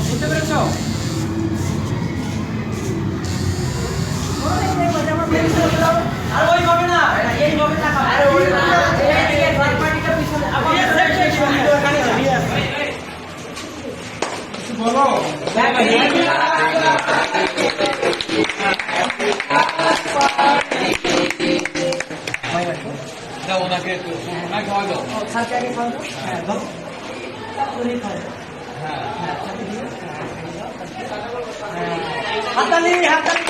বুঝতে পেরেছ? আর ওই হবে না। এই হবে না আরে ওই না। এই পার্টিটা পিছনে আবার বলো ওনাকে ওনাকে খাওয়া দাও খাওয়া দাও হ্যাঁ হ্যাঁ হাতালি হাতালি।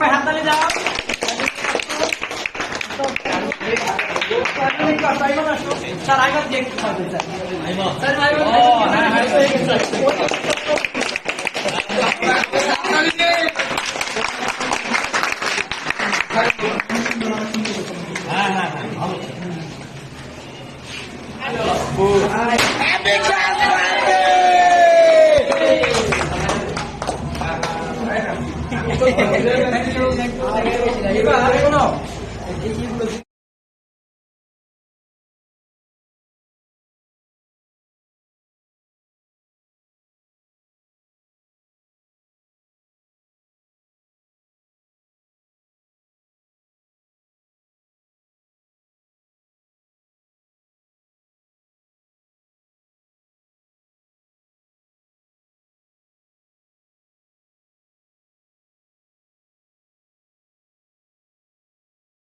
হ্যাঁ, হাতালি যাও sir sir sir Happy birthday!